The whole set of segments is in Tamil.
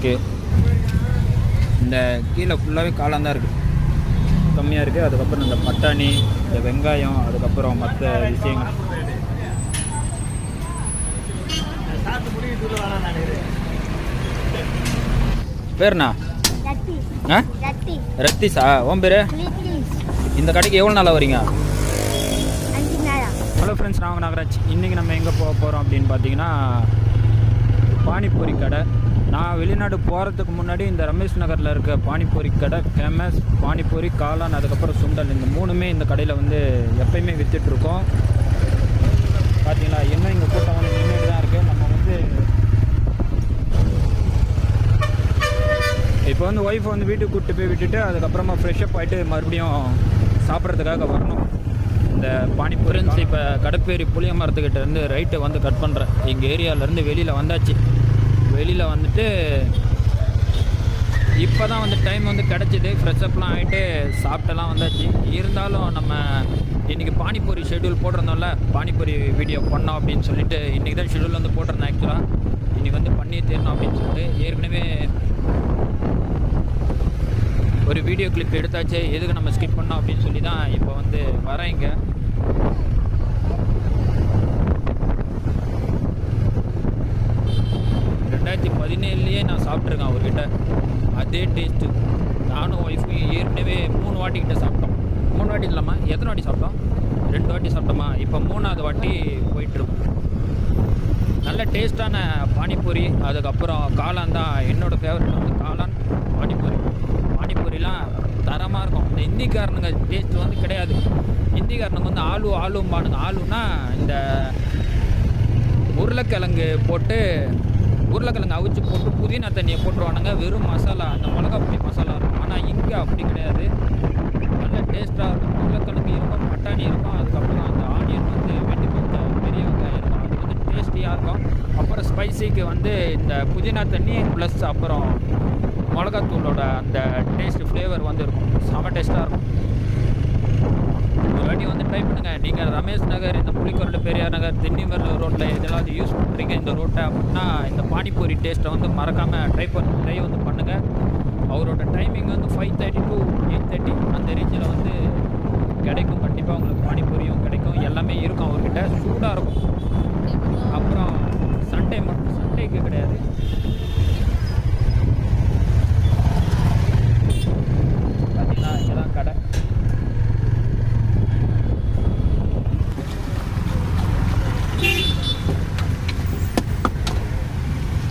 ஓகே இந்த கீழே ஃபுல்லாகவே காளான் தான் இருக்குது கம்மியாக இருக்குது அதுக்கப்புறம் இந்த பட்டாணி இந்த வெங்காயம் அதுக்கப்புறம் மற்ற விஷயங்கள். பேருண்ணா? ஆ? ரத்தி. ரத்திஸா? ஓம் பேர்? இந்த கடைக்கு எவ்வளோ நாளாக வரீங்க? ஹலோ ஃப்ரெண்ட்ஸ் நான் நாகராஜ். இன்றைக்கி நம்ம எங்கே போக போகிறோம் அப்படின்னு பார்த்தீங்கன்னா பானிபூரி கடை. நான் வெளிநாடு போகிறதுக்கு முன்னாடி இந்த ரமேஷ் நகரில் இருக்க பானிபூரி கடை ஃபேமஸ் பானிபூரி காளான் அதுக்கப்புறம் சுண்டல் இந்த மூணுமே இந்த கடையில் வந்து எப்பயுமே விற்றுட்ருக்கோம் பார்த்தீங்களா இன்னும் இங்கே கூட்டம் வந்து நின்றுட்டு தான் இருக்குது நம்ம வந்து இப்போ வந்து ஒய்ஃப் வந்து வீட்டுக்கு கூப்பிட்டு போய் விட்டுட்டு அதுக்கப்புறமா ஃப்ரெஷ்அப் ஆகிட்டு மறுபடியும் சாப்பிட்றதுக்காக வரணும். இந்த பானிபூரி இப்போ கடப்பேரி புளிய மரத்துக்கிட்ட இருந்து ரைட்டை வந்து கட் பண்ணுறேன் எங்கள் ஏரியாவிலேருந்து வெளியில் வந்தாச்சு. வெளியில் வந்துட்டு இப்போ தான் வந்து டைம் வந்து கிடச்சிது. ஃப்ரெஷ்அப்லாம் ஆகிட்டு சாப்பிட்டெல்லாம் வந்தாச்சு. இருந்தாலும் நம்ம இன்றைக்கி பானிபூரி ஷெட்யூல் போட்டிருந்தோம்ல பானிபூரி வீடியோ பண்ணோம் அப்படின்னு சொல்லிட்டு இன்றைக்கி தான் ஷெட்யூல் வந்து போட்டிருந்தேன் ஆக்சுவலாக இன்றைக்கி வந்து பண்ணி தீரணும் அப்படின்னு சொல்லிட்டு ஏற்கனவே ஒரு வீடியோ கிளிப் எடுத்தாச்சு. எதுக்கு நம்ம ஸ்கிப் பண்ணோம் அப்படின்னு சொல்லி தான் இப்போ வந்து வரேன் இங்கே ரெண்டாயிரத்தி பதினேழுலேயே நான் சாப்பிட்ருக்கேன் அவர்கிட்ட. அதே டேஸ்ட்டு நானும் ஒய்ஃபும் ஏற்கனவே மூணு வாட்டிக்கிட்ட சாப்பிட்டோம். மூணு வாட்டி இல்லாமா எத்தனை வாட்டி சாப்பிட்டோம்? ரெண்டு வாட்டி சாப்பிட்டோமா? இப்போ மூணாவது வாட்டி போயிட்டுருக்கோம். நல்ல டேஸ்ட்டான பானிபூரி அதுக்கப்புறம் காளான் தான் என்னோட ஃபேவரட் வந்து காளான் பானிபூரி. பானிபூரிலாம் தரமாக இருக்கும். இந்த ஹிந்திக்காரனுங்க டேஸ்ட் வந்து கிடையாது. ஹிந்திக்காரனுங்க வந்து ஆலு ஆலும்பானுங்க. ஆலுன்னா இந்த உருளைக்கிழங்கு போட்டு உருளைக்கிழங்கு அவிச்சு போட்டு புதினா தண்ணியை போட்டுருவானுங்க. வெறும் மசாலா அந்த மிளகா பொடி மசாலா இருக்கும். ஆனால் இங்கே அப்படி கிடையாது. நல்ல டேஸ்ட்டாக இருக்கும். உருளைக்கிழங்கு இருக்கும் பட்டாணி இருக்கும். அதுக்கப்புறம் அந்த ஆனியன் வந்து வெட்டி கொடுத்த பெரிய வெங்காயம் இருக்கும். அது வந்து டேஸ்டியாக இருக்கும். அப்புறம் ஸ்பைசிக்கு வந்து இந்த புதினா தண்ணி ப்ளஸ் அப்புறம் மிளகாத்தூளோட அந்த டேஸ்ட் ஃப்ளேவர் வந்து இருக்கும். செம டேஸ்ட்டாக இருக்கும். ஒரு வாட்டி வந்து ட்ரை பண்ணுங்கள் நீங்கள் ரமேஷ் நகர் இந்த புலிக்கொரடு பெரியார் நகர் திண்டிமர்ல ரோட்டில் இதெல்லாம் யூஸ் பண்ணுறீங்க இந்த ரோட்டை அப்படின்னா இந்த பானிபூரி டேஸ்ட்டை வந்து மறக்காமல் ட்ரை பண்ண ட்ரை வந்து பண்ணுங்கள் அவரோட டைமிங் வந்து five thirty to eight thirty அந்த ரேஞ்சில் வந்து கிடைக்கும். கண்டிப்பாக உங்களுக்கு பானிபூரியும் கிடைக்கும். எல்லாமே இருக்கும் அவர்கிட்ட. சூடாக இருக்கும். அப்புறம் சண்டே மட்டும் சண்டேக்கு கிடையாது. பார்த்தீங்கன்னா இங்கே தான் கடை.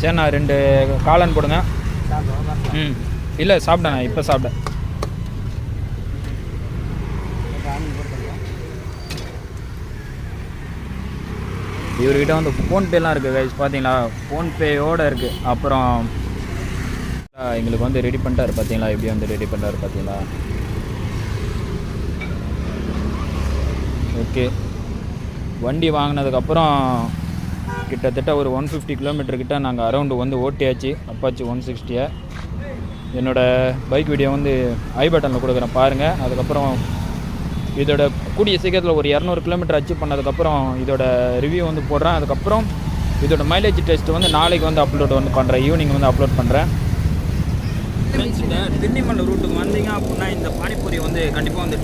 சரிண்ணா ரெண்டு காளான் போடுங்க. ம். இல்லை சாப்பிட்டேண்ணா இப்போ சாப்பிட்டேன் இவர்கிட்ட வந்து ஃபோன்பேலாம் இருக்குது கைஸ் பார்த்தீங்களா? ஃபோன்பேயோடு இருக்குது அப்புறம் எங்களுக்கு வந்து ரெடி பண்ணிட்டாரு பார்த்தீங்களா? எப்படி வந்து ரெடி பண்ணிட்டாரு பார்த்தீங்களா? ஓகே. வண்டி வாங்கினதுக்கப்புறம் கிட்டத்தட்ட ஒரு ஒன் ஃபிஃப்டி கிலோமீட்டர்கிட்ட நாங்கள் அரௌண்டு வந்து ஓட்டியாச்சு. அப்பாச்சி ஒன் சிக்ஸ்டியை என்னோடய பைக் வீடியோ வந்து ஐ பட்டனில் கொடுக்குறேன் பாருங்கள் அதுக்கப்புறம் இதோட கூடிய சீக்கிரத்தில் ஒரு இரநூறு கிலோமீட்டர் அச்சீவ் பண்ணதுக்கப்புறம் இதோட ரிவ்யூ வந்து போடுறேன். அதுக்கப்புறம் இதோட மைலேஜ் டெஸ்ட் வந்து நாளைக்கு வந்து அப்லோட் வந்து பண்ணுறேன் ஈவினிங் வந்து அப்லோட் பண்ணுறேன் ஃப்ரெண்ட்ஸ் ரூட்டுக்கு வந்தீங்க அப்படின்னா இந்த பானிபூரி வந்து கண்டிப்பாக வந்து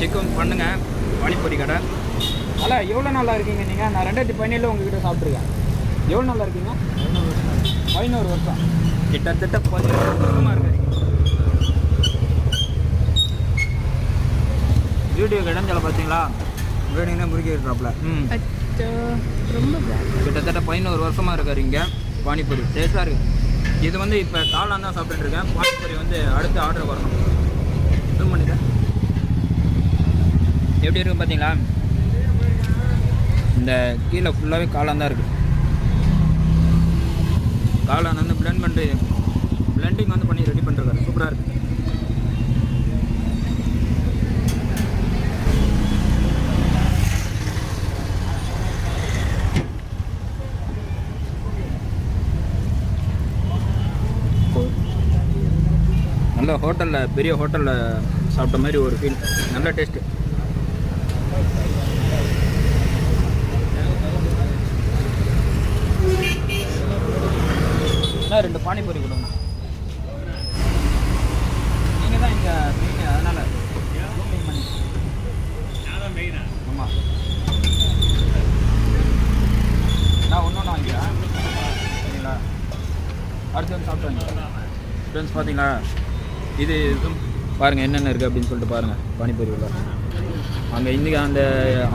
செக் வந்து பண்ணுங்கள் பானிபூரி கடை. அல்ல எவ்வளோ நாளாக இருக்கீங்க நீங்கள் நான் ரெண்டாயிரத்தி பதினேழில் உங்ககிட்ட சாப்பிட்ருக்கேன் எவ்வளோ நாளாக இருக்கீங்க? பதினோரு வருஷம். கிட்டத்தட்ட பதினோரு வருஷமாக இருக்காங்க. வீடியோ இடைஞ்சல பார்த்தீங்களா? வேணுங்கன்னா முறுக்கி இருக்கிறாப்புல ம். ரொம்ப கிட்டத்தட்ட பதினோரு வருஷமாக இருக்காரு இங்கே. பானிபூரி. டேஸ்ட்டாக இருக்குது இது வந்து இப்போ காளான் தான் சாப்பிட்டுட்டு இருக்கேன். பானிபூரி வந்து அடுத்து ஆர்டர் வரணும். ஃபில் பண்ணிட்டேன் எப்படி இருக்கு பார்த்தீங்களா இந்த கீழே ஃபுல்லாகவே காளான் தான் இருக்குது காளான் வந்து பிளெண்ட் பண்ணி பிளெண்டிங் வந்து பண்ணி ரெடி பண்ணுறாரு சூப்பராக இருக்குது நல்ல ஹோட்டலில் பெரிய ஹோட்டலில் சாப்பிட்ட மாதிரி ஒரு ஃபீல் நல்ல டேஸ்ட்டு ரெண்டு பானிபூரி கொடுங்க. நீங்கள் தான் இங்கே மெயின் அதனால் ஆமாம் நான் ஒன்று ஒன்று வாங்கிக்கிறேன் சரிங்களா? அடுத்து வந்து சாப்பிட்டு ஃப்ரெண்ட்ஸ் பார்த்தீங்களா இது பாருங்கள் என்னென்ன இருக்குது அப்படின்னு சொல்லிட்டு பாருங்கள் பானிபூரி உள்ள. அங்கே இன்றைக்கி அந்த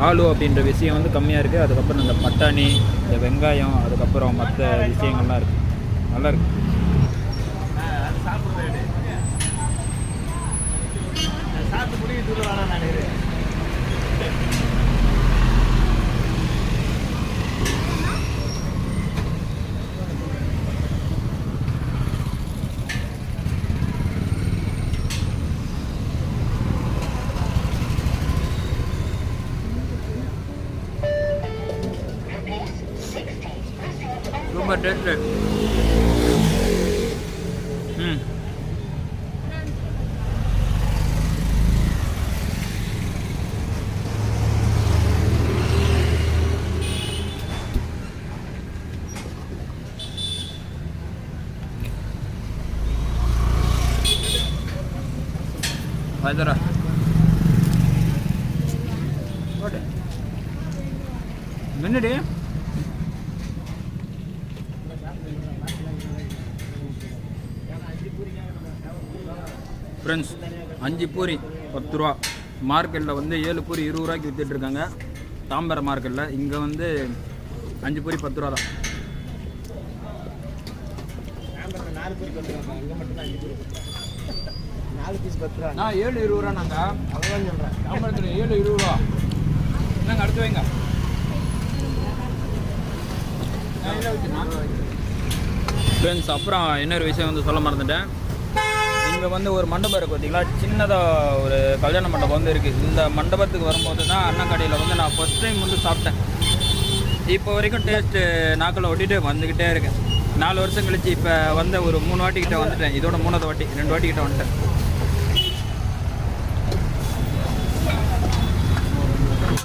ஆலு அப்படின்ற விஷயம் வந்து கம்மியாக இருக்குது அதுக்கப்புறம் அந்த பட்டாணி இந்த வெங்காயம் அதுக்கப்புறம் மற்ற விஷயங்கள்லாம் இருக்குது நல்லா இருக்கு ரொம்ப டேஸ்ட்டு ம் Padra. மின்னடி ஃப்ரெண்ட்ஸ் அஞ்சு பூரி பத்து ரூபா. மார்க்கெட்டில் வந்து ஏழு பூரி இருபது ரூபாய்க்கு விற்றுட்ருக்காங்க இருக்காங்க தாம்பரம் மார்க்கெட்டில் இங்கே வந்து அஞ்சு பூரி பத்து ரூபா தான். நாலு பீஸ் பத்து ரூபா நான் ஏழு இருபது ரூபா நாங்கள் அவ்வளோதான் சொல்கிறேன் தாம்பரத்தில் ஏழு இருபது ரூபா. என்னங்க அடுத்து வைங்க. ஃப்ரெண்ட்ஸ் அப்புறம் இன்னொரு விஷயம் வந்து சொல்ல மறந்துட்டேன். இங்கே வந்து ஒரு மண்டபம் இருக்குது பார்த்தீங்களா சின்னதாக ஒரு கல்யாண மண்டபம் வந்து இருக்குது இந்த மண்டபத்துக்கு வரும்போது தான் அண்ணன் கடையில் வந்து நான் ஃபஸ்ட் டைம் வந்து சாப்பிட்டேன். இப்போ வரைக்கும் டேஸ்ட்டு நாக்கில் ஒட்டிட்டு வந்துக்கிட்டே இருக்கேன் நாலு வருஷம் கழிச்சு இப்போ வந்த ஒரு மூணு வாட்டி கிட்ட வந்துட்டேன். இதோட மூணாவது வாட்டி ரெண்டு வாட்டி கிட்ட வந்துட்டேன்.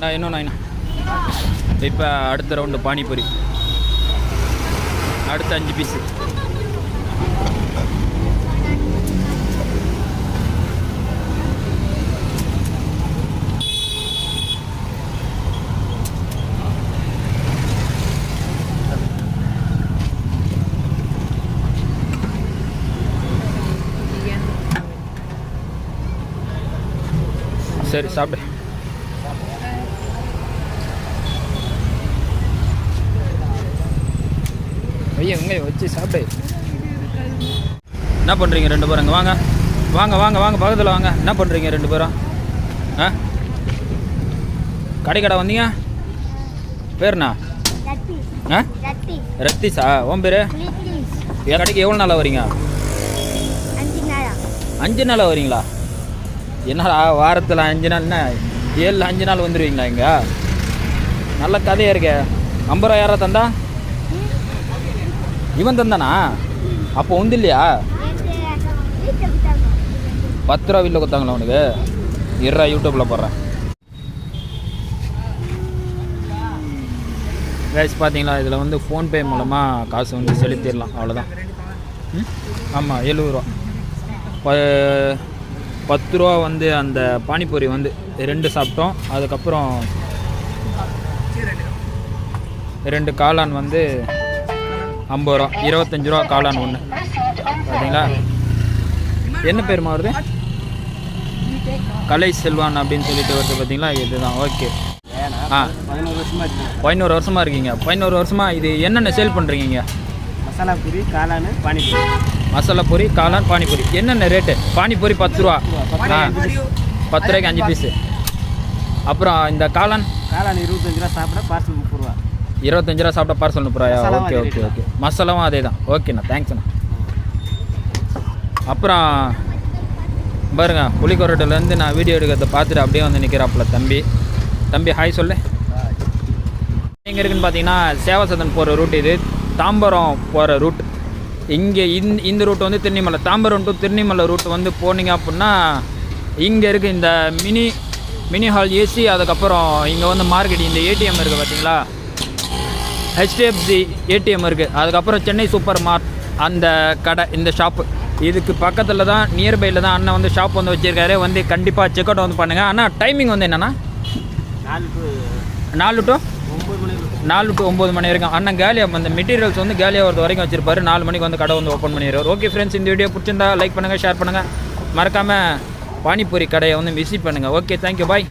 நான் இன்னும் நான் இப்போ அடுத்த ரவுண்டு பானிபூரி. அடுத்த அஞ்சு பீஸு சரி சாப்பிடு. ஐயா வெங்காயம் வச்சு சாப்பிடு. என்ன பண்ணுறீங்க ரெண்டு பேரும் இங்கே வாங்க. வாங்க வாங்க வாங்க பக்கத்தில் வாங்க. என்ன பண்ணுறீங்க ரெண்டு பேரும்? ஆ? கடை கடை வந்தீங்க? பேருண்ணா? ஆ? ரத்திஸா உன் பேர்? என் கடைக்கு எவ்வளோ நாளாக வரீங்க? அஞ்சு நாளாக வரீங்களா? என்னடா வாரத்தில் அஞ்சு நாள் என்ன ஏழு அஞ்சு நாள் வந்துடுவீங்களா இங்கே? நல்ல கதையாக இருக்கே. ஐம்பது ரூபா யாரா தந்தா? இவன் தந்தானா? அப்போ உந்து இல்லையா? பத்து ரூபா வீட்டில் கொடுத்தாங்களா உனக்கு? இருறா யூடியூப்பில் போடுறேன். கேஸ் பார்த்தீங்களா இதில் வந்து ஃபோன்பே மூலமாக காசு வந்து செலுத்திடலாம். அவ்வளோதான் ஆமாம் எழுபது ரூபா. பத்து ரூபா வந்து அந்த பானிபூரி வந்து ரெண்டு சாப்பிட்டோம். அதுக்கப்புறம் ரெண்டு காளான் வந்து ஐம்பது ரூபா இருபத்தஞ்சி ரூபா காளான் ஒன்று பார்த்தீங்களா என்ன பேர் மாறுது? கலை செல்வான் அப்படின்னு சொல்லிட்டு வருது பார்த்தீங்களா இதுதான். ஓகே. ஆ. பதினோரு வருஷமாக பதினோரு வருஷமாக இருக்கீங்க. பதினோரு வருஷமாக இது என்னென்ன சேல் பண்ணுறீங்க மசாலா பூரி காளான் பானிபூரி. மசாலா பூரி காளான் பானிபூரி. என்னென்ன ரேட்டு பானிபூரி பத்து ரூபா. பத்து ரூபாய்க்கு அஞ்சு பீஸு அப்புறம் இந்த காளான்? காளான் இருபத்தஞ்சு ரூபா சாப்பிட பார்சல் முப்பது ரூபா. இருபத்தஞ்சு ரூபா சாப்பிட்டா பார்சல் முப்பது ரூபாயா? Okay okay okay. மசாலாவும் அதே தான். ஓகேண்ணா தேங்க்ஸ்ண்ணா அப்புறம் பாருங்க புலிக்கொரட்டிலேருந்து நான் வீடியோ எடுக்கிறத பார்த்துட்டு அப்படியே வந்து நிற்கிறாப்புல தம்பி. தம்பி ஹாய் சொல்லு. எங்கே இருக்குன்னு பார்த்தீங்கன்னா சேவசதன் போகிற ரூட் இது. தாம்பரம் போகிற ரூட் இங்கே இந்த இந்த ரூட் வந்து திருநிமலை தாம்பரம் டு திருநிமலை ரூட் வந்து போனீங்க அப்படின்னா இங்கே இருக்குது இந்த மினி மினி ஹால் ஏசி அதுக்கப்புறம் இங்கே வந்து மார்க்கெட் இந்த ஏடிஎம் இருக்குது பார்த்தீங்களா ஹெச்டிஎஃப்சி ஏடிஎம் இருக்குது அதுக்கப்புறம் சென்னை சூப்பர் மார்ட் அந்த கடை இந்த ஷாப்பு இதுக்கு பக்கத்தில் தான் நியர்பையில் தான் அண்ணன் வந்து ஷாப் வந்து வச்சுருக்காரு. வந்து கண்டிப்பாக செக் அவுட் வந்து பண்ணுங்கள் ஆனால் டைமிங் வந்து என்னென்னா நாலு டு நாலு டு. நாலு டு ஒம்பது மணி வரைக்கும். அண்ணன் கேலியாக அந்த மெட்டீரியல்ஸ் வந்து கேலியாக வரது வரைக்கும் வச்சிருப்பாரு. நாலு மணிக்கு வந்து கடை வந்து ஓப்பன் பண்ணிடுவார். ஓகே ஃப்ரெண்ட்ஸ் இந்த வீடியோ பிடிச்சிருந்தா லைக் பண்ணுங்கள் ஷேர் பண்ணுங்கள் மறக்காமல் பானிபூரி கடையை வந்து விசிட் பண்ணுங்கள் ஓகே தேங்க்யூ பாய்